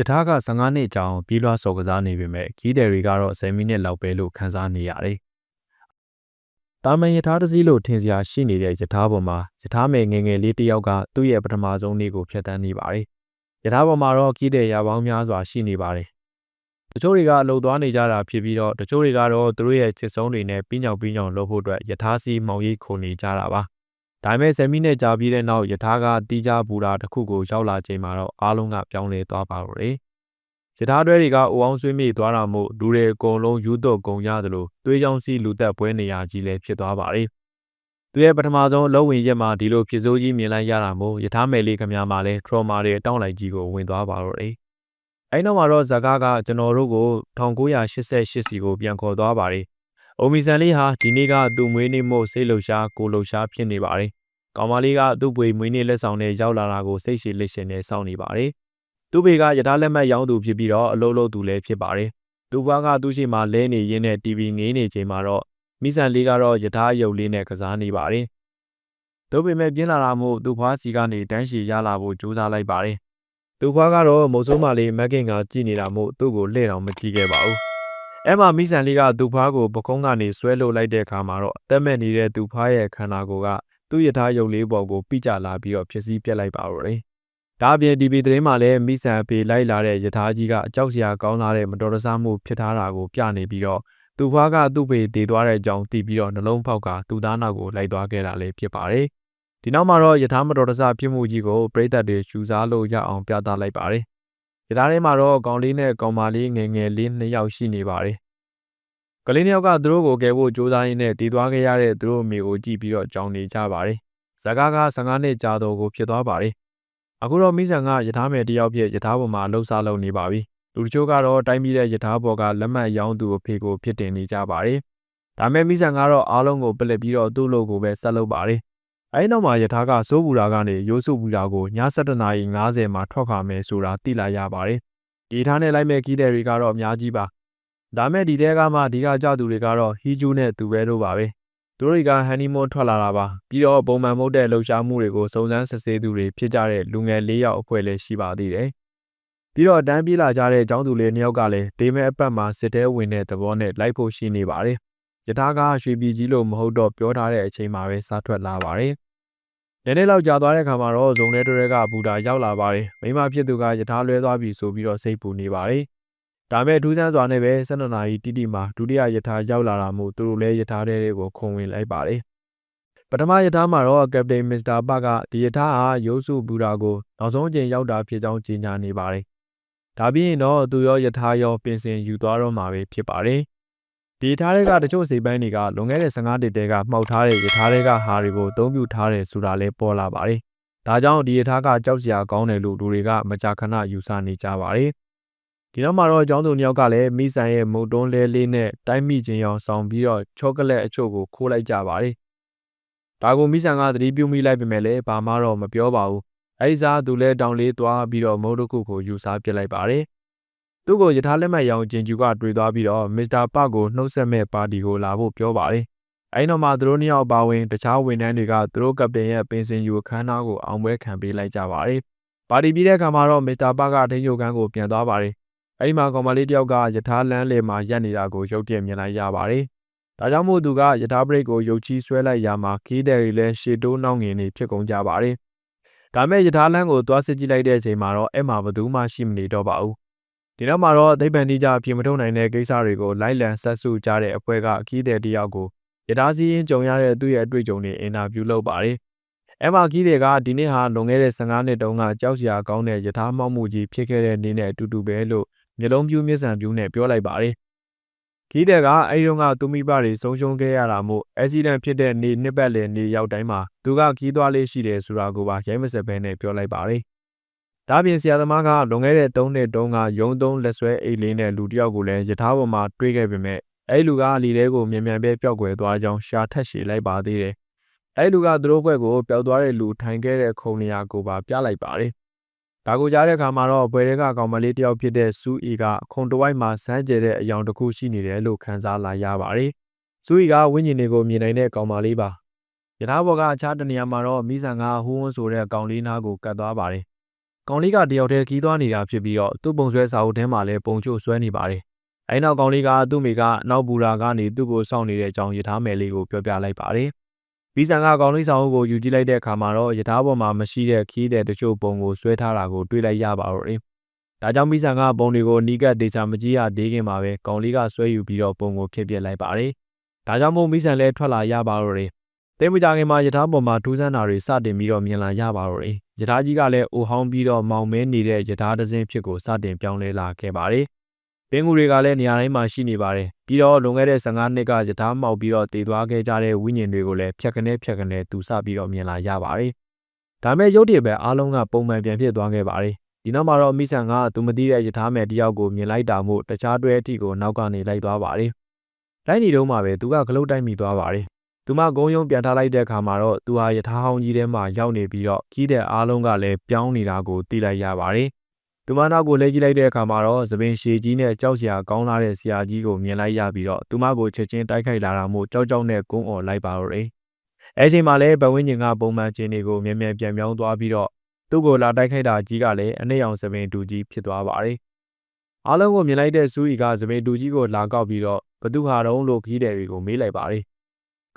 ယထာက15နှစ်ကြာအောင်ပြီးလွှားစော်ကစားနေပေမဲ့ကြီးတယ်တွေကတော့10မိနစ်လောက်ပဲလို့ခန်းစားနေရတယ်။တာမန်ယထာတစ်စီးလို့ထင်စရာရှိနေတဲ့ယထာပေါ်မှာယထာမယ်ငယ်ငယ်လေးတစ်ယောက်ကသူ့ရဲ့ပထမဆုံးနေ့ကိုဖျက်ဆီးနေပါတယ်။ယထာပေါ်မှာတော့ကြီးတယ်ရပေါင်းများစွာရှိနေပါတယ်။တချို့တွေကအလုံသွားနေကြတာဖြစ်ပြီးတော့တချို့တွေကတော့သူတို့ရဲ့ချစ်ဆုံးတွေနဲ့ပြီးညောင်ပြီးညောင်လုပ်ဖို့အတွက်ယထာစီမောင်ရိပ်ခုန်နေကြတာပါ။ ဒါပေမဲ့10မိနစ်ကြာပြီးတဲ့နောက်ယထာကတီးကြပူတာတစ်ခုကိုရောက်လာချိန်မှာတော့အားလုံးကပြောင်းလဲသွားပါတော့တယ်။ယထာတွဲတွေကအိုအောင်ဆွေးမြေ့သွားတာမို့လူတွေအကုန်လုံးယူတော့ကုန်ကြသလိုသွေးကြောင်းစီလူသက်ပွဲနေရာကြီးလည်းဖြစ်သွားပါတယ်။သူရဲ့ပထမဆုံးအလုံးဝင်ရက်မှာဒီလိုဖြစ်စိုးကြီးမြင်လိုက်ရတာမို့ယထာမယ်လေးခမများမှာလည်း trauma တွေတောင်းလိုက်ကြီးကိုဝင်သွားပါတော့တယ်။အဲ့နောက်မှာတော့ဇကားကကျွန်တော်တို့ကို1988စီကိုပြန်ခေါ်သွားပါတယ်။ အိုမီဆန်လေးဟာဒီနေ့ကသူ့မွေးနေ့မို့စိတ်လှုပ်ရှားကိုလှုပ်ရှားဖြစ်နေပါတယ်။ကောင်မလေးကသူ့ပွေမွေးနေ့လက်ဆောင်နဲ့ရောက်လာတာကိုစိတ်ရှိလက်ရှင်နဲ့စောင့်နေပါတယ်။သူ့ဘေကယထာလက်မှတ်ရောင်းသူဖြစ်ပြီးတော့အလုပ်လုပ်သူလည်းဖြစ်ပါတယ်။သူ့ဘွားကသူ့ရှိမှလဲနေရင်းနဲ့ TV ငေးနေချိန်မှာတော့မိဆန်လေးကတော့ယထာရုပ်လေးနဲ့ကစားနေပါတယ်။တို့ပေမဲ့ပြင်းလာတာမို့သူ့ဘွားစီကနေတန်းရှည်ရလာဖို့ကြိုးစားလိုက်ပါတယ်။သူ့ဘွားကတော့မုံစိုးမလေးမက်ကင်ကကြည့်နေတာမို့သူ့ကိုလှည့်တော်မကြည့်ခဲ့ပါဘူး။ အဲ့မှာမိဆန်လေးကသူ့ဘွားကိုပကုံးကနေဆွဲလုလိုက်တဲ့အခါမှာတော့အသက်မဲ့နေတဲ့သူ့ဘွားရဲ့ခန္ဓာကိုယ်ကသူ့ယထာရုပ်လေးပေါ်ကိုပိကြလာပြီးတော့ဖြစ်စည်းပြက်လိုက်ပါတော့တယ်။ဒါအပြင် TV သတင်းမှာလည်းမိဆန်အဖေလိုက်လာတဲ့ယထာကြီးကအကြောက်စရာကောင်းလာတဲ့မတော်တဆမှုဖြစ်ထားတာကိုပြနေပြီးတော့သူ့ဘွားကသူ့ဖေတည်သွားတဲ့အကြောင်းသိပြီးတော့နှလုံးဖောက်ကသူ့သားနောက်ကိုလိုက်သွားခဲ့တာလည်းဖြစ်ပါတယ်။ဒီနောက်မှာတော့ယထာမတော်တဆဖြစ်မှုကြီးကိုပြည်သက်တွေရှူစားလို့ရအောင်ပြသလိုက်ပါတယ်။ ယထာထဲမှာတော့ကောင်လေးနဲ့ကောင်မလေးငယ်ငယ်လေးနှစ်ယောက်ရှိနေပါတယ်။ကလေးနှစ်ယောက်ကသူတို့ကိုကယ်ဖို့ကြိုးစားရင်းနဲ့တည်သွားခဲ့ရတဲ့သူတို့အမေကိုကြည့်ပြီးတော့ကြောင်နေကြပါတယ်။ဇကားက15နှစ်ကြာတော့ကိုဖြစ်သွားပါတယ်။အခုတော့မိဆန်ကယထာမယ်တယောက်ဖြစ်ယထာပေါ်မှာလှုပ်ရှားလုပ်နေပါပြီ။လူတချို့ကတော့တိုင်းပြည်တဲ့ယထာပေါ်ကလက်မှတ်ရောင်းသူအဖေကိုဖြစ်တင်နေကြပါတယ်။ဒါမဲ့မိဆန်ကတော့အားလုံးကိုပလက်ပြီးတော့သူ့လိုကိုပဲဆက်လုပ်ပါတယ်။ အဲဒီနောက်မှာယထာကစိုးပူတာကနေရိုးစုပူတာကိုည7:50မှာထွက်ခွာမယ်ဆိုတာသိလာရပါတယ်။ဒီထားနဲ့လိုက်မဲ့ကီးတဲ့တွေကတော့အများကြီးပါ။ဒါမဲ့ဒီတဲကမှဒီကကြသူတွေကတော့ဟီဂျူးနဲ့သူပဲတို့ပါပဲ။သူတို့ကဟန်နီမွန်းထွက်လာတာပါ။ပြီးတော့ပုံမှန်မဟုတ်တဲ့လှုပ်ရှားမှုတွေကိုစုံစမ်းစစ်ဆေးသူတွေဖြစ်ကြတဲ့လူငယ်၄ယောက်အဖွဲ့လည်းရှိပါသေးတယ်။ပြီးတော့တန်းပြေးလာကြတဲ့ចောင်းသူလေးနှစ်ယောက်ကလည်းဒေးမဲအပတ်မှာစစ်တဲဝင်တဲ့သဘောနဲ့လိုက်ဖို့ရှိနေပါတယ်။ ယထာကရွှေပြည်ကြီးလို့မဟုတ်တော့ပြောထားတဲ့အချိန်မှာပဲစားထွက်လာပါတယ်။နည်းနည်းလောက်ကြာသွားတဲ့ခါမှာတော့ဇုံထဲတွေကဘူတာရောက်လာပါတယ်။မိမဖြစ်သူကယထာလွဲသွားပြီဆိုပြီးတော့စိတ်ပူနေပါတယ်။ဒါမဲ့ထူးဆန်းစွာနဲ့ပဲ12နာရီတိတိမှာဒုတိယယထာရောက်လာတာမို့သူတို့လည်းယထာတဲ့တွေကိုခုံဝင်လိုက်ပါတယ်။ပထမယထာမှာတော့ကပတိန်မစ္စတာပကဒီယထာဟာရိုးစုဘူတာကိုနောက်ဆုံးအကြိမ်ရောက်တာဖြစ်ကြောင်းကြေညာနေပါတယ်။ဒါပြီးရင်တော့သူရောယထာရောပြင်ဆင်ယူသွားတော့မှာပဲဖြစ်ပါတယ်။ ဒီထားတွေကတချို့စိတ်ပိုင်းတွေကလွန်ခဲ့တဲ့15နှစ်တည်းကမှောက်ထားတဲ့ယထာတွေကဟာတွေကိုအသုံးပြုထားတယ်ဆိုတာလည်းပေါ်လာပါတယ်။ဒါကြောင့်ဒီယထာကကြောက်စရာကောင်းတယ်လို့လူတွေကမကြာခဏယူဆနေကြပါတယ်။ဒီနောက်မှာတော့အကြောင်းသူနှစ်ယောက်ကလည်းမိဆန်ရဲ့မုတ်တွန်းလဲလေးနဲ့တိုင်းမိချင်းရောင်ဆောင်ပြီးတော့ချောကလက်အချို့ကိုခိုးလိုက်ကြပါတယ်။ဒါကိုမိဆန်ကသတိပြုမိလိုက်ပေမဲ့လည်းဘာမှတော့မပြောပါဘူး။အဲဒီစားသူလည်းတောင်လေးသွားပြီးတော့မုတ်တစ်ခုကိုယူစားပြစ်လိုက်ပါတယ်။ သူ့ကိုယထာလက်မှတ်ရောင်ဂျင်ကျူကတွေ့သွားပြီးတော့မစ္စတာပကိုနှုတ်ဆက်မဲ့ပါတီကိုလာဖို့ပြောပါတယ်။အဲဒီနောက်မှာသူတို့နှစ်ယောက်ပါဝင်တခြားဝန်ထမ်းတွေကသူတို့ကပတိန်ရဲ့ပင်စင်ယူခန်းနာကိုအောင်ပွဲခံပေးလိုက်ကြပါတယ်။ပါတီပြီးတဲ့အခါမှာတော့မစ္စတာပကထိန်းချုပ်ခန်းကိုပြန်သွားပါတယ်။အဲဒီမှာကောင်မလေးတယောက်ကယထာလန်းလေမှာရက်နေတာကိုရုတ်တရက်မြင်လိုက်ရပါတယ်။ဒါကြောင့်မို့သူကယထာဘရိတ်ကိုရုတ်ချီးဆွဲလိုက်ရမှာခီးတယ်တွေလည်းရှေတိုးနှောင်းငင်နေဖြစ်ကုန်ကြပါတယ်။ဒါမဲ့ယထာလန်းကိုသွားစစ်ကြည့်လိုက်တဲ့အချိန်မှာတော့အဲ့မှာဘသူမှရှိမနေတော့ပါဘူး။ ဒီနောက်မှာတော့သိပ္ပံတိကျအပြင်းမထုတ်နိုင်တဲ့ကိစ္စတွေကိုလိုက်လံဆက်စုကြတဲ့အဖွဲ့ကအကီးတဲ့တယောက်ကိုယထာစည်းရင်ကြုံရတဲ့သူ့ရဲ့အတွေ့အကြုံတွေအင်တာဗျူးလုပ်ပါတယ်။အဲ့မှာကီးတဲ့ကဒီနေ့ဟာလွန်ခဲ့တဲ့15နှစ်တုန်းကကြောက်စရာကောင်းတဲ့ယထာမောက်မှုကြီးဖြစ်ခဲ့တဲ့နေ့နဲ့အတူတူပဲလို့မျိုးလုံးပြူးမျက်စံပြူးနဲ့ပြောလိုက်ပါတယ်။ကီးတဲ့ကအဲဒီတော့ကသူမိဘတွေဆုံးရှုံးခဲ့ရတာမို့အက်ဆီဒန့်ဖြစ်တဲ့နေ့နှစ်ပတ်လည်နေ့ရောက်တိုင်းမှာသူကကီးသွားလေးရှိတယ်ဆိုတာကိုပါရိုက်မစက်ဘဲနဲ့ပြောလိုက်ပါတယ်။ ဒါပြင်ဆရာသမားကလွန်ခဲ့တဲ့3နှစ်တုန်းကရုံသုံးလက်ဆွဲအိတ်လေးနဲ့လူတစ်ယောက်ကိုလည်းယထာပေါ်မှာတွေးခဲ့ပေမဲ့အဲ့လူကလီတဲကိုမြန်မြန်ပဲပျောက်ကွယ်သွားကြောင်းရှာထက်ရှည်လိုက်ပါသေးတယ်။အဲ့လူကသူတို့ဘက်ကိုပျောက်သွားတဲ့လူထိုင်ခဲ့တဲ့ခုံနေရာကိုပါပြလိုက်ပါတယ်။ဒါကိုကြားတဲ့အခါမှာတော့ဘွယ်တွေကကောင်မလေးတယောက်ဖြစ်တဲ့စူအီကခုံတဝိုက်မှာစမ်းကြဲတဲ့အယောင်တစ်ခုရှိနေတယ်လို့ခန်းစားလာရပါတယ်။စူအီကဝိညာဉ်တွေကိုမြင်နိုင်တဲ့ကောင်မလေးပါ။ယထာဘော်ကအခြားတနေရာမှာတော့မိဆန်ကဟိုးဝန်းဆိုတဲ့ကောင်လေးနားကိုကတ်သွားပါတယ်။ ကောင်လေးကတယောက်တည်းခီးသွားနေတာဖြစ်ပြီးတော့သူ့ပုံဆွဲစာအုပ်ထဲမှာလည်းပုံချို့ဆွဲနေပါတယ်။အဲဒီနောက်ကောင်လေးကသူ့မိကနောက်ဘူရာကနေသူ့ကိုစောင့်နေတဲ့အကြောင်းယထာမယ်လေးကိုပြောပြလိုက်ပါတယ်။ဘီဆန်ကကောင်လေးစာအုပ်ကိုယူကြည့်လိုက်တဲ့အခါမှာတော့ယထာပေါ်မှာမရှိတဲ့ခီးတဲ့တချို့ပုံကိုဆွဲထားတာကိုတွေ့လိုက်ရပါတော့တယ်။ဒါကြောင့်ဘီဆန်ကပုံတွေကိုနီးကပ်ဒေချာမကြီးရသေးခင်မှာပဲကောင်လေးကဆွဲယူပြီးတော့ပုံကိုဖြစ်ပြလိုက်ပါတယ်။ဒါကြောင့်မို့ဘီဆန်လည်းထွက်လာရပါတော့တယ်။ သိမကြခင်မှာယထာပေါ်မှာထူးဆန်းတာတွေစတင်ပြီးတော့မြင်လာရပါတော့တယ်။ယထာကြီးကလည်းအိုဟောင်းပြီးတော့မောင်မဲနေတဲ့ယထာတစင်းဖြစ်ကိုစတင်ပြောင်းလဲလာခဲ့ပါတယ်။ပင်ကူတွေကလည်းနေရာတိုင်းမှာရှိနေပါတယ်။ပြီးတော့လွန်ခဲ့တဲ့15နှစ်ကယထာမှောက်ပြီးတော့တည်သွားခဲ့ကြတဲ့ဝိညာဉ်တွေကိုလည်းဖြတ်ကနေဖြတ်ကနေသူစပြီးတော့မြင်လာရပါတယ်။ဒါမဲ့ရုပ်တည်ပဲအားလုံးကပုံမှန်ပြန်ဖြစ်သွားခဲ့ပါတယ်။ဒီနောက်မှာတော့မိဆန်ကသူမသိတဲ့ယထာမယ်တယောက်ကိုမြင်လိုက်တာမို့တခြားတွဲအထိကိုနောက်ကနေလိုက်သွားပါတယ်။လိုက်နေတော့မှပဲသူကခလုတ်တိုက်မိသွားပါတယ်။ သူမဂုံယုံပြန်ထားလိုက်တဲ့အခါမှာတော့သူဟာယထာဟောင်းကြီးထဲမှာရောက်နေပြီးတော့ကြီးတဲ့အားလုံးကလည်းပြောင်းနေတာကိုသိလိုက်ရပါတယ်။သူမနောက်ကိုလဲကြည့်လိုက်တဲ့အခါမှာတော့သပင်ရှည်ကြီးနဲ့ကြောက်စရာကောင်းလာတဲ့ဆရာကြီးကိုမြင်လိုက်ရပြီးတော့သူမကိုချက်ချင်းတိုက်ခိုက်လာတာမို့ကြောက်ကြောက်နဲ့ကုန်းအော်လိုက်ပါတော့တယ်။အဲချိန်မှာလည်းဘဝင်းကျင်ကပုံမှန်ခြင်းတွေကိုမြဲမြဲပြန်ပြောင်းသွားပြီးတော့သူ့ကိုလာတိုက်ခိုက်တာကြီးကလည်းအနှိမ့်အောင်သပင်တူကြီးဖြစ်သွားပါတယ်။အားလုံးကိုမြင်လိုက်တဲ့စူးဤကသပင်တူကြီးကိုလာကောက်ပြီးတော့ဘသူဟာတုံးလို့ခီးတယ်တွေကိုမေးလိုက်ပါတယ်။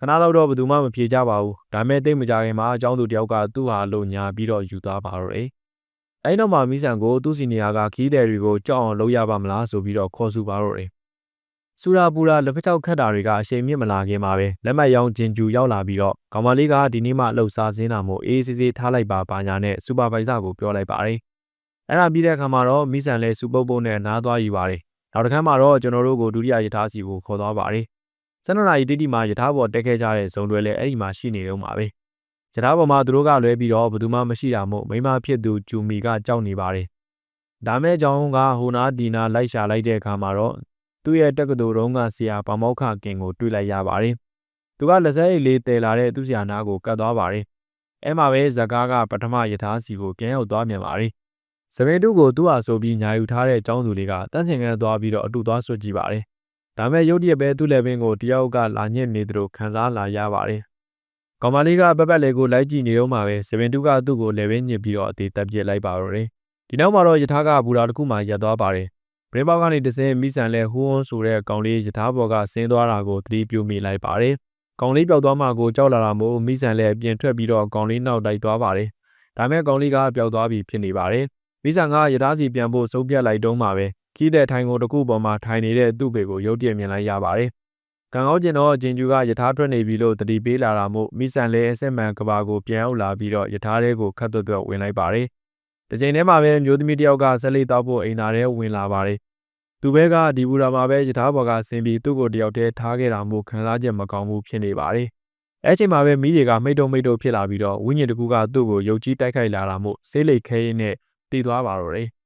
ခဏလောက်တော့ဘသူမှမဖြေကြပါဘူး။ဒါမဲ့တိတ်မကြခင်မှာအကြောင်းသူတယောက်ကသူ့ဟာလို့ညာပြီးတော့ယူသွားပါတော့တယ်။အဲဒီနောက်မှာမိဆန်ကိုသူ့စီနီယာကခီးတယ်တွေကိုကြောက်အောင်လုပ်ရပါမလားဆိုပြီးတော့ခေါ်စုပါတော့တယ်။စူရာပူရာလက်ဖက်ချောက်ခတ်တာတွေကအချိန်မြင့်မလာခင်မှာပဲလက်မှတ်ရောင်းဂျင်ဂျူရောက်လာပြီးတော့ကောင်မလေးကဒီနေ့မှလှုပ်ရှားစင်းတာမို့အေးအေးဆေးဆေးထားလိုက်ပါပါညာနဲ့စူပါဗိုင်ဇာကိုပြောလိုက်ပါတယ်။အဲ့ဒါပြီးတဲ့အခါမှာတော့မိဆန်လည်းစူပုတ်ပုတ်နဲ့နားသွားယူပါတယ်။နောက်တစ်ခါမှတော့ကျွန်တော်တို့ကိုဒုတိယယထာစီကိုခေါ်သွားပါတယ်။ စန္ဒနာရီတိတိမှာယထာပေါ်တက်ခဲ့ကြတဲ့ဇုံတွေလည်းအဲ့ဒီမှာရှိနေတော့မှာပဲ။ယထာပေါ်မှာသူတို့ကလွဲပြီးတော့ဘယ်သူမှမရှိတာမို့မိမဖြစ်သူဂျူမီကကြောက်နေပါတယ်။ဒါမဲ့ကြောင့်ကဟိုနာဒီနာလိုက်ရှာလိုက်တဲ့အခါမှာတော့သူ့ရဲ့တက္ကသိုလ်တုန်းကဆရာဗမောက်ခကင်ကိုတွေ့လိုက်ရပါတယ်။သူကလက်စဲလေးတည်လာတဲ့သူ့ဆရာနာကိုကတ်သွားပါတယ်။အဲမှာပဲဇကားကပထမယထာစီကိုပြန်ရောက်သွားမြန်ပါတယ်။စပင်တုကိုသူ့ဟာဆိုပြီးညာယူထားတဲ့ចောင်းသူလေးကတန်းချင်ကန်သွားပြီးတော့အတူသွားဆွတ်ကြည့်ပါတယ်။ ဒါမဲ့ရုတ်တရက်ပဲသူ့လက်ပင်ကိုတယောက်ကလာညစ်နေသလိုခံစားလာရပါတယ်။ကောင်မလေးကပက်ပက်လေးကိုလိုက်ကြည့်နေတော့မှပဲစပင်တုကသူ့ကိုလက်ပင်ညစ်ပြီးတော့အသေးတက်ပြစ်လိုက်ပါတော့တယ်။ဒီနောက်မှာတော့ယထာကဘူရာတစ်ခုမှရပ်သွားပါတယ်။ဘရင်ပေါက်ကနေတစင်းမိဆန်လဲဟိုးဝန်းဆိုတဲ့ကောင်လေးယထာဘော်ကဆင်းသွားတာကိုသတိပြုမိလိုက်ပါတယ်။ကောင်လေးပျောက်သွားမှကိုကြောက်လာတာမို့မိဆန်လဲပြင်ထွက်ပြီးတော့ကောင်လေးနောက်တိုက်သွားပါတယ်။ဒါမဲ့ကောင်လေးကပျောက်သွားပြီဖြစ်နေပါတယ်။မိဆန်ကယထာစီပြန်ဖို့စုံပြတ်လိုက်တုံးမှပဲ ခီးတဲ့ထိုင်ကိုတစ်ခုပေါ်မှာထိုင်နေတဲ့သူ့ပေကိုရုတ်တရက်မြင်လိုက်ရပါတယ်။ကံကောင်းကျင်တော့ဂျင်ဂျူကယထာထွက်နေပြီလို့တတိပေးလာတာမို့မိဆန်လဲအစစ်မှန်ကဘာကိုပြန်ရောက်လာပြီးတော့ယထာတဲကိုခတ်သွက်သွက်ဝင်လိုက်ပါတယ်။ဒီချိန်ထဲမှာပဲမျိုးသမီးတစ်ယောက်ကဆက်လေးတောက်ဖို့အိမ်သာထဲဝင်လာပါတယ်။သူဘဲကဒီဘူရာမှာပဲယထာဘော်ကဆင်းပြီးသူ့ကိုတယောက်တည်းထားခဲ့တာမို့ခံစားချက်မကောင်းဘူးဖြစ်နေပါတယ်။အဲချိန်မှာပဲမိတွေကမိတ်တုံမိတ်တုံဖြစ်လာပြီးတော့ဝိညာဉ်တကူကသူ့ကိုရုပ်ကြီးတိုက်ခိုက်လာတာမို့ဆေးလိတ်ခဲရင်းနဲ့တည်သွားပါတော့တယ်။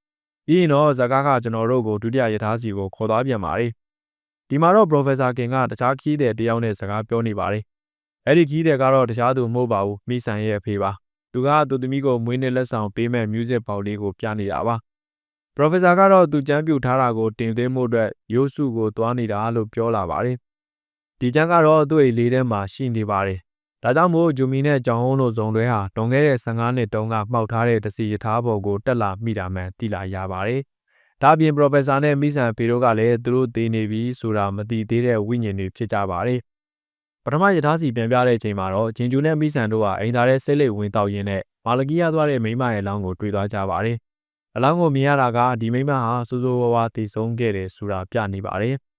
ပြီးရင်တော့ဇကားကကျွန်တော်တို့ကိုဒုတိယယထာစီကိုခေါ်သွားပြန်ပါတယ်။ဒီမှာတော့ Professor King ကတခြားခီးတဲ့တယောက်နဲ့စကားပြောနေပါတယ်။အဲ့ဒီခီးတဲ့ကတော့တခြားသူမဟုတ်ပါဘူးမိဆန်ရဲ့အဖေပါ။သူကသူသမီးကိုမွေးနေ့လက်ဆောင်ပေးမဲ့ music ပေါက်လေးကိုပြနေတာပါ။ Professor ကတော့သူကျမ်းပြူထားတာကိုတင်သွင်းမှုအတွက်ရိုးစုကိုသွားနေတာလို့ပြောလာပါတယ်။ဒီကျမ်းကတော့သူ့အိမ်လေးထဲမှာရှိနေပါတယ်။ ဒါကြောင့်မို့ဂျူမီနဲ့ကြောင်ဟုံးတို့ဇုံတွဲဟာတွန်ခဲ့တဲ့15နှစ်တုန်းကမှောက်ထားတဲ့တစီရထားပေါ်ကိုတက်လာမိတာမှန်သိလာရပါတယ်။ဒါပြင် Professor နဲ့မိဆန်ဖေတို့ကလည်းသူတို့တည်နေပြီဆိုတာမသိသေးတဲ့ဝိညာဉ်တွေဖြစ်ကြပါတယ်။ပထမယထာစီပြန်ပြတဲ့အချိန်မှာတော့ဂျင်ဂျူနဲ့မိဆန်တို့ကအိမ်သားတဲ့ဆိတ်လိတ်ဝင်တောက်ရင်းနဲ့မာလကီယာသွားတဲ့မိမရဲ့လောင်းကိုတွေ့သွားကြပါတယ်။အလောင်းကိုမြင်ရတာကဒီမိမဟာစိုးစိုးဝါးဝါတည်ဆုံးခဲ့တယ်ဆိုတာပြနေပါတယ်။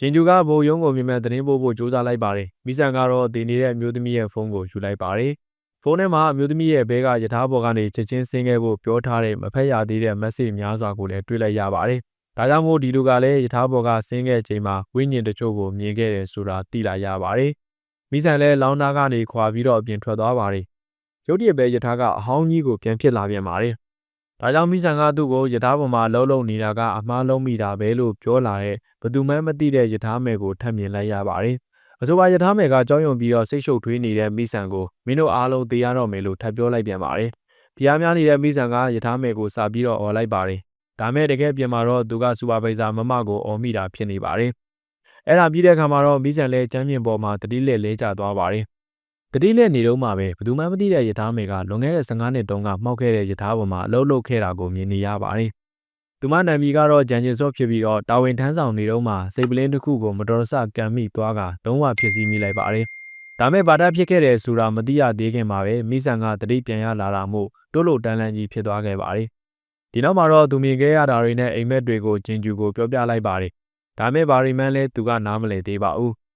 ဂျင်ဂျူကဘိုယုံကိုမြင်မဲ့သတင်းပို့ဖို့ကြိုးစားလိုက်ပါတယ်။မိဆန်ကတော့တည်နေတဲ့အမျိုးသမီးရဲ့ဖုန်းကိုယူလိုက်ပါတယ်။ဖုန်းထဲမှာအမျိုးသမီးရဲ့ဘဲကယထာဘော်ကနေချက်ချင်းဆင်းခဲ့ဖို့ပြောထားတဲ့မဖက်ရသေးတဲ့ message များစွာကိုလည်းတွေ့လိုက်ရပါတယ်။ဒါကြောင့်မို့ဒီလူကလည်းယထာဘော်ကဆင်းခဲ့ချိန်မှာဝိညာဉ်တချို့ကိုမြင်ခဲ့တယ်ဆိုတာသိလာရပါတယ်။မိဆန်လည်းလောင်းသားကနေခွာပြီးတော့အပြင်ထွက်သွားပါတယ်။ရုတ်တရက်ပဲယထာကအဟောင်းကြီးကိုပြန်ဖြစ်လာပြန်ပါတယ်။ ဒါကြောင့်မိဆန်ကသူ့ကိုယထာပေါ်မှာလှုပ်လှုပ်နေတာကအမားလုံးမိတာပဲလို့ပြောလာတဲ့ဘသူမှမသိတဲ့ယထာမယ်ကိုထပ်မြင်လိုက်ရပါတယ်။အဆိုပါယထာမယ်ကကြောင်းယုံပြီးတော့စိတ်ရှုပ်ထွေးနေတဲ့မိဆန်ကိုမင်းတို့အားလုံးသိရတော့မယ်လို့ထပ်ပြောလိုက်ပြန်ပါတယ်။ဖျားများနေတဲ့မိဆန်ကယထာမယ်ကိုစာပြီးတော့អော်လိုက်ပါတယ်။ဒါမဲ့တကယ်ပြင်မှာတော့သူကစူပါဗိဇာမမကိုអော်မိတာဖြစ်နေပါတယ်။အဲ့ဒါပြီးတဲ့အခါမှာတော့မိဆန်လဲကျမ်းပြင်ပေါ်မှာတတိလက်လဲကျသွားပါတယ် တတိလက်နေတော့မှပဲဘယ်သူမှမသိတဲ့ယထာမေကလွန်ခဲ့တဲ့15နှစ်တုန်းကမှောက်ခဲ့တဲ့ယထာပေါ်မှာအလုပ်လုပ်ခဲ့တာကိုမြင်နေရပါတယ်။သူမနာမည်ကတော့ဂျန်ဂျင်စော့ဖြစ်ပြီးတော့တာဝန်ထမ်းဆောင်နေတော့မှစိတ်ပလင်းတစ်ခုကိုမတော်တဆကံမိသွားကလုံးဝဖြစ်စည်းမိလိုက်ပါတယ်။ဒါမဲ့ဘာတာဖြစ်ခဲ့တယ်ဆိုတာမသိရသေးခင်မှာပဲမိဆန်ကတတိပြန်ရလာတာမို့တိုးလို့တန်းလန်းကြီးဖြစ်သွားခဲ့ပါတယ်။ဒီနောက်မှာတော့သူမြင်ခဲ့ရတာတွေနဲ့အိမ်မက်တွေကိုဂျင်ဂျူကိုပြောပြလိုက်ပါတယ်။ဒါမဲ့ဘာရီမန်လဲသူကနားမလည်သေးပါဘူး။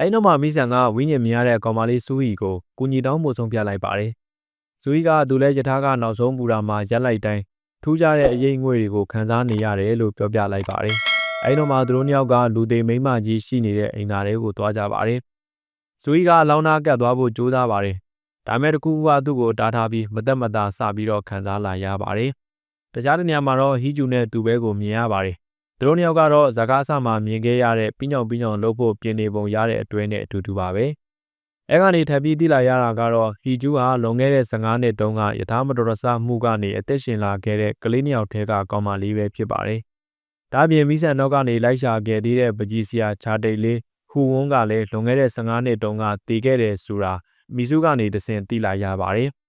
အဲဒီနောက်မှာမိဆန်ကဝင်းညင်မြင်ရတဲ့ကောင်မလေးစူဟီကိုကူညီတောင်းဖို့ဆုံးဖြတ်လိုက်ပါတယ်။စူဟီကသူလဲယထာကနောက်ဆုံးမူတာမှာရက်လိုက်တိုင်းထူးခြားတဲ့အရေးငွေတွေကိုခန်းစားနေရတယ်လို့ပြောပြလိုက်ပါတယ်။အဲဒီနောက်မှာသူတို့နှစ်ယောက်ကလူသေးမိန်းမကြီးရှိနေတဲ့အိမ်သားတွေကိုတွားကြပါတယ်။စူဟီကလောင်းနာကတ်သွားဖို့ကြိုးစားပါတယ်။ဒါမဲ့တကူကသူ့ကိုတားထားပြီးမသက်မသာစပြီးတော့ခန်းစားလာရပါတယ်။တခြားတစ်နေရာမှာတော့ဟီဂျူနဲ့သူပဲကိုမြင်ရပါတယ်။သူ တို့နှစ်ယောက်ကတော့ဇကားဆမှာမြင်ခဲ့ရတဲ့ပြင်းညောင်ပြင်းညောင်လှုပ်ဖို့ပြင်နေပုံရတဲ့အတွဲနဲ့အတူတူပါပဲ။အဲကနေထပ်ပြီးသိလာရတာကတော့ဟီဂျူဟာလွန်ခဲ့တဲ့15နှစ်တုန်းကယထာမတော်ရဆမှုကနေအသက်ရှင်လာခဲ့တဲ့ကလေးနှစ်ယောက်ထဲကကောင်မလေးပဲဖြစ်ပါတယ်။ဒါပြင်မိဆန်နောက်ကနေလိုက်ရှာခဲ့သေးတဲ့ပကြီးစရာချာတိတ်လေးဟူဝန်းကလည်းလွန်ခဲ့တဲ့15နှစ်တုန်းကတည်ခဲ့တယ်ဆိုတာမီစုကနေတဆင်သိလာရပါတယ်။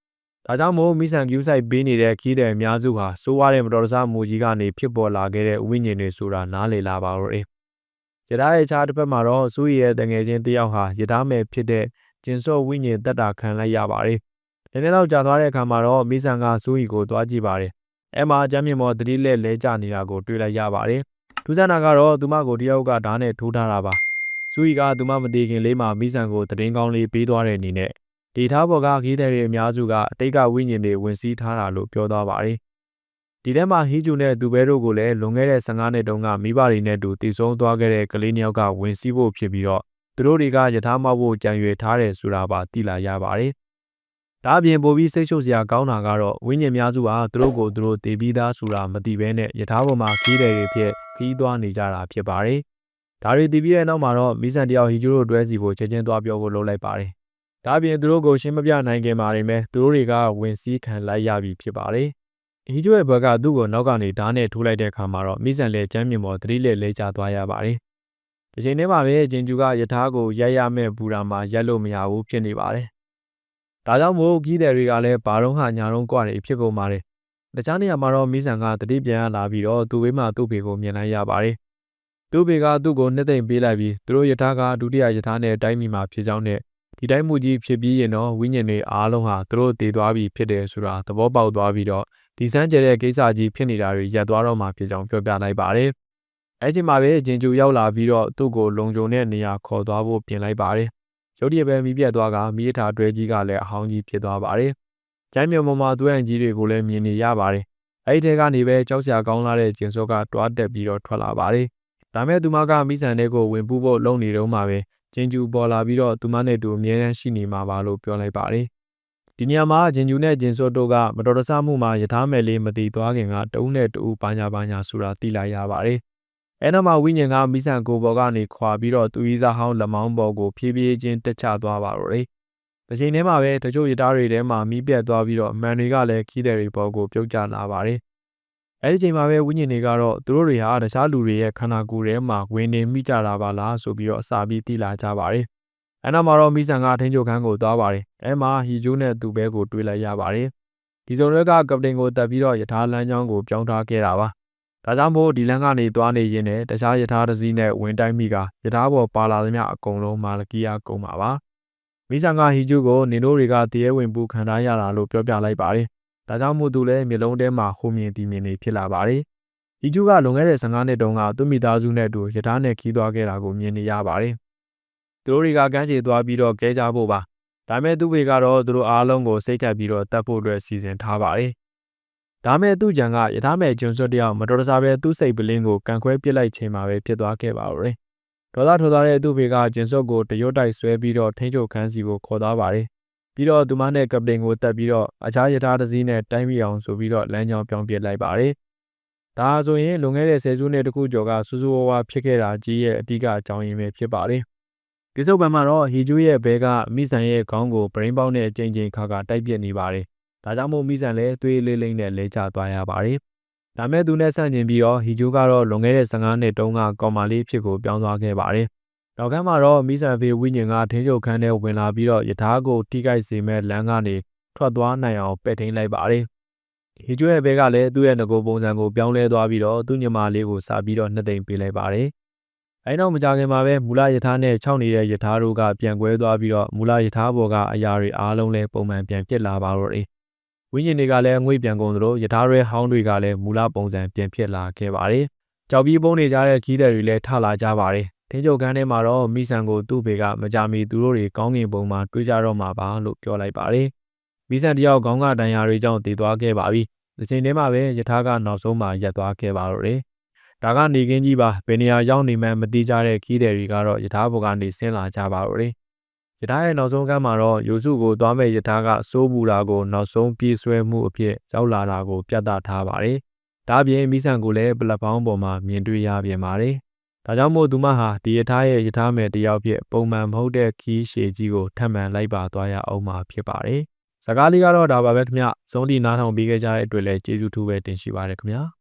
ဒါကြောင့်မို့မိဆန်ကျူးဆိုင်ပေးနေတဲ့ခီးတဲ့အများစုဟာစိုးရတဲ့မတော်တဆမှုကြီးကနေဖြစ်ပေါ်လာခဲ့တဲ့ဝိညာဉ်တွေဆိုတာနားလည်လာပါတော့တယ်။ယထာရဲ့ခြားတစ်ဖက်မှာတော့စူးရီရဲ့တငယ်ချင်းတယောက်ဟာယထာမဲ့ဖြစ်တဲ့ကျင်စော့ဝိညာဉ်တက်တာခံလိုက်ရပါတယ်။ဒီနေ့တော့ကြာသွားတဲ့အခါမှာတော့မိဆန်ကစူးရီကိုတွားကြည့်ပါတယ်။အဲမှာကျမ်းမြေမော်တတိလက်လဲကျနေတာကိုတွေ့လိုက်ရပါတယ်။ထူးဆန်းတာကတော့သူမကိုတယောက်ကဓာတ်နဲ့ထိုးထားတာပါ။စူးရီကသူမမတည်ခင်လေးမှာမိဆန်ကိုတည်င်းကောင်းလေးပေးသွားတဲ့အနေနဲ့ ဒေထားပေါ်ကခီးတဲ့တွေအများစုကအတိတ်ကဝိညာဉ်တွေဝင်စီးထားတာလို့ပြောသွားပါတယ်။ဒီထဲမှာဟီဂျူနဲ့သူဘဲတို့ကိုလည်းလွန်ခဲ့တဲ့15နှစ်တုန်းကမိဘတွေနဲ့တူတည်ဆုံးသွားခဲ့တဲ့ကလေးနှစ်ယောက်ကဝင်စီးဖို့ဖြစ်ပြီးတော့သူတို့တွေကယထာမောက်ဖို့ကြံရွယ်ထားတယ်ဆိုတာပါသိလာရပါတယ်။ဒါအပြင်ပိုပြီးစိတ်ရှုပ်စရာကောင်းတာကတော့ဝိညာဉ်များစုဟာသူတို့ကိုသူတို့တည်ပြီးသားဆိုတာမသိဘဲနဲ့ယထာပေါ်မှာခီးတယ်တွေဖြစ်ခီးသွားနေကြတာဖြစ်ပါတယ်။ဒါတွေတည်ပြီးတဲ့နောက်မှာတော့မိဆန်တယောက်ဟီဂျူတို့တွဲစီဖို့ချက်ချင်းသွားပြောဖို့လုပ်လိုက်ပါတယ်။ ဒါပြင်သူတို့ကိုရှင်းမပြနိုင်ခင်မှာနေမဲ့သူတို့တွေကဝင်စည်းခံလိုက်ရပြီဖြစ်ပါတယ်။အီဂျိုရဲ့ဘက်ကသူ့ကိုနောက်ကနေဓာတ်နဲ့ထိုးလိုက်တဲ့အခါမှာတော့မိဆန်လေကျမ်းမြင်ပေါ်သတိလက်လဲကျသွားရပါတယ်။ဒီချိန်ထဲမှာပဲဂျင်ဂျူကယထာကိုရိုက်ရမဲ့ဘူရာမှာရက်လို့မရဘူးဖြစ်နေပါတယ်။ဒါကြောင့်မို့ကြီးတယ်တွေကလည်းဘာတော့ဟာညာတော့ကြွတယ်ဖြစ်ကုန်ပါတယ်။တခြားနေရာမှာတော့မိဆန်ကတတိပြန်လာပြီးတော့သူ့ဘေးမှာသူ့ဖေကိုမြင်လိုက်ရပါတယ်။သူ့ဘေကသူ့ကိုနှစ်သိမ့်ပေးလိုက်ပြီးသူတို့ယထာကဒုတိယယထာနဲ့တိုင်းမိမှာဖြစ်ကြောင်းနဲ့ ဒီတိုင်းမှုကြီးဖြစ်ပြီးရင်တော့ဝိညာဉ်တွေအားလုံးဟာသူတို့တည်သွားပြီဖြစ်တယ်ဆိုတာသဘောပေါက်သွားပြီးတော့ဒီစမ်းကြတဲ့ကိစ္စကြီးဖြစ်နေတာတွေရပ်သွားတော့မှဖြစ်ကြောင်းပြောပြလိုက်ပါတယ်။အဲချိန်မှာပဲဂျင်ဂျူရောက်လာပြီးတော့သူ့ကိုလုံခြုံတဲ့နေရာခေါ်သွားဖို့ပြင်လိုက်ပါတယ်။ရုတ်တရက်ပဲမိပြတ်သွားကမိရထားတွဲကြီးကလည်းအဟောင်းကြီးဖြစ်သွားပါတယ်။ကျမ်းမြေပေါ်မှာသွဲအန်ကြီးတွေကိုလည်းမြင်နေရပါတယ်။အဲဒီထဲကနေပဲကြောက်စရာကောင်းလာတဲ့ဂျင်စောကတွားတက်ပြီးတော့ထွက်လာပါတယ်။ဒါမဲ့သူမကမိဆန်တဲ့ကိုဝင်ပူးဖို့လုံနေတော့မှပဲ ဂျင်ဂျူပေါ်လာပြီးတော့သူမနဲ့တူအမြဲတမ်းရှိနေမှာပါလို့ပြောလိုက်ပါတယ်။ဒီနေရာမှာဂျင်ဂျူနဲ့ဂျင်စောတို့ကမတော်တဆမှုမှာယထာမယ်လေးမတီသွားခင်ကတဦးနဲ့တဦးပါညာပါညာဆိုတာသိလာရပါတယ်။အဲနောက်မှာဝိညာဉ်ကမိဆန်ကိုပေါ်ကနေခွာပြီးတော့သူဤစားဟောင်းလက်မောင်းပေါ်ကိုဖြည်းဖြည်းချင်းတက်ချသွားပါတော့တယ်။ဒီချိန်ထဲမှာပဲတချို့ယထာတွေထဲမှာမိပြတ်သွားပြီးတော့အမှန်တွေကလည်းခီးတဲ့တွေပေါ်ကိုပြုတ်ကျလာပါတယ်။ အဲဒီချိန်မှာပဲဝိညာဉ်တွေကတော့သူတို့တွေဟာတခြားလူတွေရဲ့ခန္ဓာကိုယ်ထဲမှာဝင်နေမိကြတာပါလားဆိုပြီးတော့အစာပြီးသိလာကြပါတယ်။အဲနောက်မှာတော့မိဆန်ကထင်းချိုခန်းကိုသွားပါတယ်။အဲမှာဟီဂျိုးနဲ့သူပဲကိုတွေ့လိုက်ရပါတယ်။ဒီစုံတွေကကပတိန်ကိုတက်ပြီးတော့ယထာလမ်းကြောင်းကိုပြောင်းထားခဲ့တာပါ။ဒါကြောင့်မို့ဒီလမ်းကနေသွားနေရင်းနဲ့တခြားယထာတစ်စီးနဲ့ဝင်တိုင်းမိကယထာပေါ်ပါလာသမျှအကုန်လုံးမာလကီယာကုန်ပါပါ။မိဆန်ကဟီဂျိုးကိုနင်တို့တွေကတရေဝင်ပူခံထားရတာလို့ပြောပြလိုက်ပါတယ်။ ဒါကြောင့်မို့သူလည်းမျိုးလုံးထဲမှာဟိုမြင်တီမြင်နေဖြစ်လာပါတယ်။ဒီကျူကလွန်ခဲ့တဲ့15နှစ်တုန်းကသူ့မိသားစုနဲ့အတူရထားနဲ့ခီးသွားခဲ့တာကိုမြင်နေရပါတယ်။သူတို့တွေကကမ်းခြေသွားပြီးတော့ကဲကြဖို့ပါ။ဒါမဲ့သူ့ဘေကတော့သူတို့အားလုံးကိုစိတ်ခတ်ပြီးတော့တတ်ဖို့အတွက်စီစဉ်ထားပါတယ်။ဒါမဲ့သူ့ကြံကရထားမဲ့ကျွန်းစွတ်တယောက်မတော်တဆပဲသူ့စိတ်ပလင်းကိုကန်ခွဲပစ်လိုက်ချိန်မှာပဲဖြစ်သွားခဲ့ပါတော့တယ်။ဒေါသထိုသွားတဲ့သူ့ဘေကကျင်စွတ်ကိုတရွတ်တိုက်ဆွဲပြီးတော့ထိန်းချုပ်ခန်းစီကိုခေါ်သွားပါတယ် ပြီးတော့သူမနဲ့ကပတိန်ကိုတက်ပြီးတော့အခြားယထာတစ်စီးနဲ့တိုင်းမိအောင်ဆိုပြီးတော့လမ်းကြောင်းပြောင်းပြလိုက်ပါတယ်။ဒါဆိုရင်လွန်ခဲ့တဲ့ဆယ်စုနှစ်တခုကျော်ကစူးစူးဝါးဝါဖြစ်ခဲ့တာကြီးရဲ့အဓိကအကြောင်းရင်းပဲဖြစ်ပါတယ်။ဒီစုပ်ပံမှာတော့ဟီဂျူးရဲ့ဘဲကမိဆန်ရဲ့ခေါင်းကိုပရင်းပေါက်နဲ့အကြိမ်ကြိမ်ခါခါတိုက်ပြစ်နေပါတယ်။ဒါကြောင့်မို့မိဆန်လည်းသွေးလေးလေးနဲ့လဲကျသွားရပါတယ်။ဒါမဲ့သူနဲ့ဆန့်ကျင်ပြီးတော့ဟီဂျူးကတော့လွန်ခဲ့တဲ့15နှစ်တုန်းကကော်မာလေးဖြစ်ကိုပြောင်းသွားခဲ့ပါတယ်။ နောက်ခန်းမှာတော့မိဆန်ဖေဝိညာဉ်ကထင်းချုပ်ခန်းထဲဝင်လာပြီးတော့ယထာကိုထိခိုက်စေမဲ့လမ်းကနေထွက်သွားနိုင်အောင်ပယ်ထိန်လိုက်ပါတယ်။ရေကျွဲရဲ့ဘဲကလည်းသူ့ရဲ့ငကိုပုံစံကိုပြောင်းလဲသွားပြီးတော့သူ့ညီမလေးကိုစာပြီးတော့နှစ်သိမ့်ပေးလိုက်ပါတယ်။အဲနောက်မကြခင်မှာပဲမူလယထာနဲ့ခြောက်နေတဲ့ယထာတို့ကပြန်ကွဲသွားပြီးတော့မူလယထာဘော်ကအရာတွေအားလုံးလည်းပုံမှန်ပြန်ဖြစ်လာပါတော့တယ်။ဝိညာဉ်တွေကလည်းငွေပြန်ကုန်သလိုယထာရဲဟောင်းတွေကလည်းမူလပုံစံပြန်ဖြစ်လာခဲ့ပါတယ်။ကြောက်ပြီးပုံနေကြတဲ့ကြီးတယ်တွေလည်းထလာကြပါတယ်။ထ င်းချုပ်ကန်းထဲမှာတော့မိဆန်ကိုသူ့ဖေကမကြမီသူတို့တွေကောင်းကင်ဘုံမှာတွေးကြတော့မှာပါလို့ပြောလိုက်ပါတယ်။မိဆန်တယောက်ခေါင်းကတန်ရာတွေကြောင့်တည်သွားခဲ့ပါပြီ။ဒီချိန်ထဲမှာပဲယထာကနောက်ဆုံးမှရက်သွားခဲ့ပါတော့တယ်။ဒါကနေကင်းကြီးပါဘယ်နေရာရောက်နေမှန်းမသိကြတဲ့ကြီးတယ်တွေကတော့ယထာဘောကနေဆင်းလာကြပါတော့တယ်။ယထာရဲ့နောက်ဆုံးကမ်းမှာတော့ယူစုကိုသွားမဲ့ယထာကစိုးပူတာကိုနောက်ဆုံးပြေးဆွဲမှုအဖြစ်ရောက်လာတာကိုပြသထားပါတယ်။ဒါပြင်မိဆန်ကိုလည်းပလက်ဖောင်းပေါ်မှာမြင်တွေ့ရပြန်ပါတယ်။ ဒါကြောင့်မို့သူမဟာဒီယထာရဲ့ယထာမဲ့တယောက်ဖြစ်ပုံမှန်မဟုတ်တဲ့ခီးရှည်ကြီးကိုထပ်မံလိုက်ပါသွားရအောင်မှာဖြစ်ပါတယ်။စကားလေးကတော့ဒါပါပဲခင်ဗျ။ဆုံးဒီနားထောင်ပေးခဲ့ကြတဲ့အတွက်လည်းကျေးဇူးထူးပဲတင်ရှိပါတယ်ခင်ဗျာ။